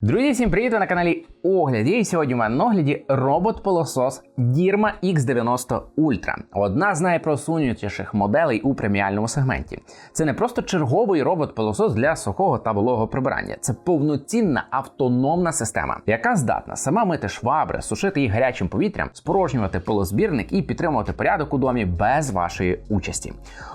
Друзі, всім привіт! Ви на каналі Огляді. І сьогодні у мене на огляді робот-пилосос Dirma X90 Ultra. Одна з найпросунутіших моделей у преміальному сегменті. Це не просто черговий робот-пилосос для сухого та вологого прибирання. Це повноцінна автономна система, яка здатна сама мити швабри, сушити їх гарячим повітрям, спорожнювати пилозбірник і підтримувати порядок у домі без вашої участі.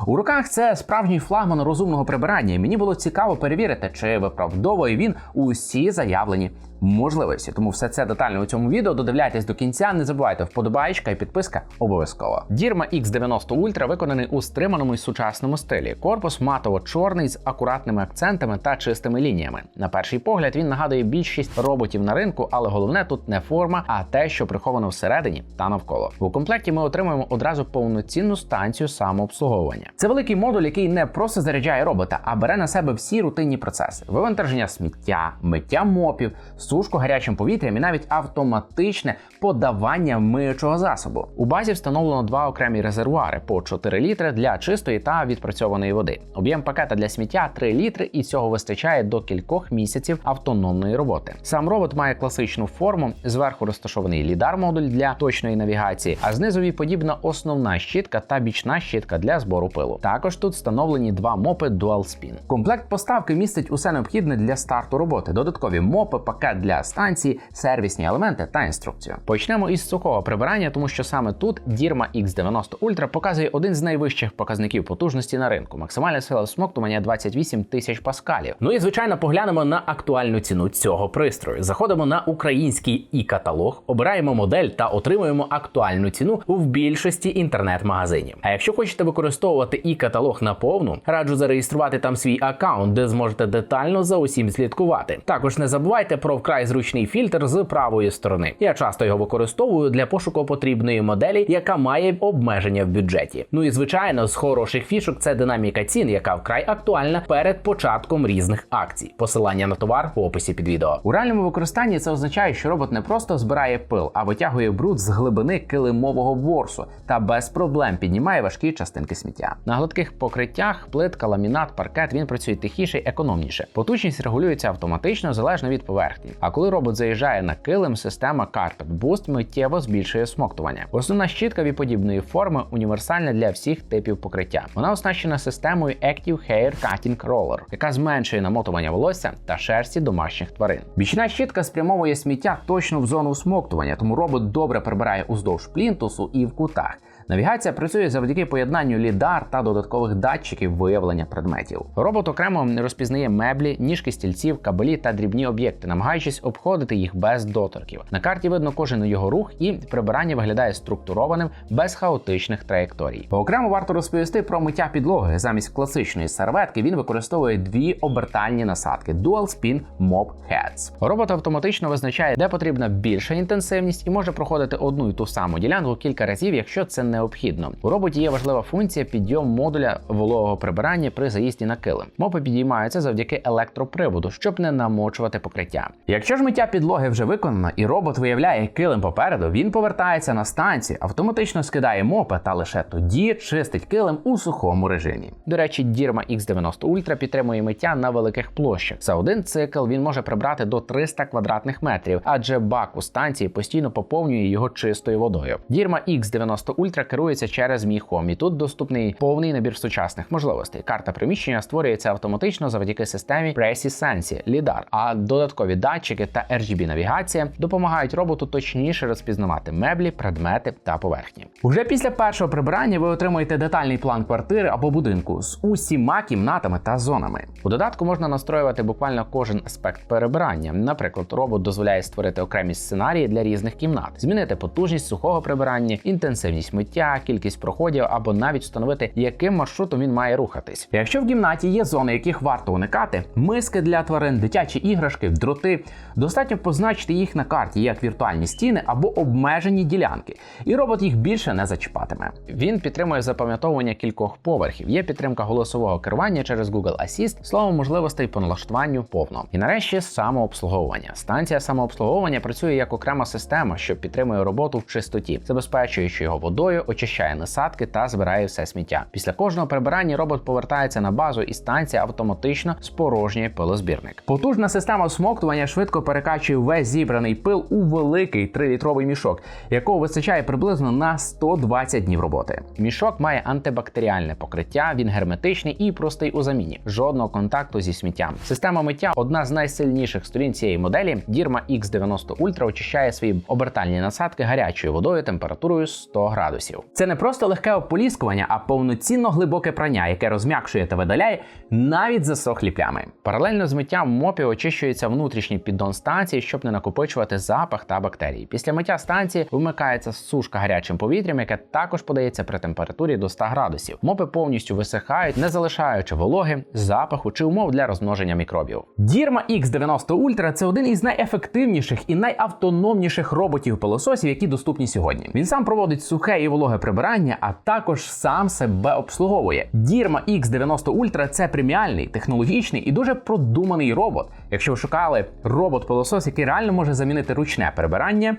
У руках це справжній флагман розумного прибирання, і мені було цікаво перевірити, чи виправдовує він усі заявлені можливості. Тому все це детально у цьому відео. Додивляйтесь до кінця. Не забувайте вподобайка і підписка обов'язково. Dirma X90 Ultra виконаний у стриманому і сучасному стилі. Корпус матово-чорний з акуратними акцентами та чистими лініями. На перший погляд він нагадує більшість роботів на ринку, але головне тут не форма, а те, що приховано всередині та навколо. У комплекті ми отримуємо одразу повноцінну станцію самообслуговування. Це великий модуль, який не просто заряджає робота, а бере на себе всі рутинні процеси: вивантаження сміття, миття мопів, сушку гарячим повітрям і навіть автоматичне подавання миючого засобу. У базі встановлено два окремі резервуари по 4 літри для чистої та відпрацьованої води. Об'єм пакета для сміття 3 літри, і цього вистачає до кількох місяців автономної роботи. Сам робот має класичну форму. Зверху розташований лідар модуль для точної навігації, а знизу їй подібна основна щітка та бічна щітка для збору пилу. Також тут встановлені два мопи Dual Spin. Комплект поставки містить усе необхідне для старту роботи: додаткові мопи, пакет для станції, сервісні елементи та інструкцію. Почнемо із сухого прибирання, тому що саме тут Dirma X90 Ultra показує один з найвищих показників потужності на ринку. Максимальна сила всмоктування 28 тисяч паскалів. Ну і звичайно, поглянемо на актуальну ціну цього пристрою. Заходимо на український і каталог, обираємо модель та отримуємо актуальну ціну в більшості інтернет-магазинів. А якщо хочете використовувати і каталог наповну, раджу зареєструвати там свій аккаунт, де зможете детально за усім слідкувати. Також не забувайте про вкрай зручний фільтр з правої сторони. Я часто його використовую для пошуку потрібної моделі, яка має обмеження в бюджеті. Ну і звичайно, з хороших фішок це динаміка цін, яка вкрай актуальна перед початком різних акцій. Посилання на товар в описі під відео. У реальному використанні це означає, що робот не просто збирає пил, а витягує бруд з глибини килимового ворсу та без проблем піднімає важкі частинки сміття. На гладких покриттях, плитка, ламінат, паркет він працює тихіше економніше. Потужність регулюється автоматично залежно від поверхні. А коли робот заїжджає на килим, система Carpet Boost миттєво збільшує смоктування. Основна щітка віподібної форми універсальна для всіх типів покриття. Вона оснащена системою Active Hair Cutting Roller, яка зменшує намотування волосся та шерсті домашніх тварин. Бічна щітка спрямовує сміття точно в зону всмоктування, тому робот добре прибирає уздовж плінтусу і в кутах. Навігація працює завдяки поєднанню лідар та додаткових датчиків виявлення предметів. Робот окремо розпізнає меблі, ніжки стільців, кабелі та дрібні об'єкти, намагаючись обходити їх без доторків. На карті видно кожен його рух, і прибирання виглядає структурованим без хаотичних траєкторій. Окремо варто розповісти про миття підлоги. Замість класичної серветки він використовує дві обертальні насадки Dual Spin Mop Heads. Робот автоматично визначає, де потрібна більша інтенсивність, і може проходити одну і ту саму ділянку кілька разів, якщо це необхідно. У роботі є важлива функція підйом модуля вологого прибирання при заїзді на килим. Мопи підіймаються завдяки електроприводу, щоб не намочувати покриття. Якщо ж миття підлоги вже виконано і робот виявляє килим попереду, він повертається на станцію, автоматично скидає мопи та лише тоді чистить килим у сухому режимі. До речі, Dirma X90 Ultra підтримує миття на великих площах. За один цикл він може прибрати до 300 квадратних метрів, адже бак у станції постійно поповнює його чистою водою. Dirma X90 Ultra керується через Mi Home, і тут доступний повний набір сучасних можливостей. Карта приміщення створюється автоматично завдяки системі Preci Sensi LiDAR, а додаткові датчики та RGB навігація допомагають роботу точніше розпізнавати меблі, предмети та поверхні. Уже після першого прибирання ви отримуєте детальний план квартири або будинку з усіма кімнатами та зонами. У додатку можна настроювати буквально кожен аспект перебирання. Наприклад, робот дозволяє створити окремі сценарії для різних кімнат, змінити потужність сухого прибирання, інтенсивність миття, кількість проходів або навіть встановити, яким маршрутом він має рухатись. Якщо в кімнаті є зони, яких варто уникати, миски для тварин, дитячі іграшки, дроти, достатньо позначити їх на карті як віртуальні стіни або обмежені ділянки, і робот їх більше не зачіпатиме. Він підтримує запам'ятовування кількох поверхів. Є підтримка голосового керування через Google Assist, словом можливостей по налаштуванню повно. І нарешті самообслуговування. Станція самообслуговування працює як окрема система, що підтримує роботу в чистоті, забезпечуючи його водою, очищає насадки та збирає все сміття. Після кожного прибирання робот повертається на базу і станція автоматично спорожнює пилозбірник. Потужна система всмоктування швидко перекачує весь зібраний пил у великий 3-літровий мішок, якого вистачає приблизно на 120 днів роботи. Мішок має антибактеріальне покриття, він герметичний і простий у заміні. Жодного контакту зі сміттям. Система миття одна з найсильніших сторін цієї моделі. Дірма X90 Ultra очищає свої обертальні насадки гарячою водою температурою 100 градусів. Це не просто легке ополіскування, а повноцінно глибоке прання, яке розм'якшує та видаляє навіть засохлі плями. Паралельно з миттям в мопі очищується внутрішній піддон станції, щоб не накопичувати запах та бактерії. Після миття станції вмикається сушка гарячим повітрям, яке також подається при температурі до 100 градусів. Мопи повністю висихають, не залишаючи вологи, запаху чи умов для розмноження мікробів. Дірма X90 Ultra – це один із найефективніших і найавтономніших роботів пилососів, які доступні сьогодні. Він сам проводить сухе і вологе прибирання, а також сам себе обслуговує. Дірма X90 Ultra – це преміальний, технологічний і дуже продуманий робот. Якщо ви шукали робот-пилосос, який реально може замінити ручне прибирання,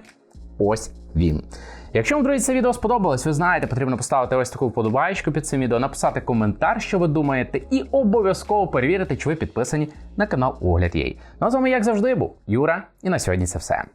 ось він. Якщо вам, друзі, це відео сподобалось, ви знаєте, потрібно поставити ось таку вподобайку під цим відео, написати коментар, що ви думаєте, і обов'язково перевірити, чи ви підписані на канал Огляд Єй. Ну а з вами, як завжди, був Юра, і на сьогодні це все.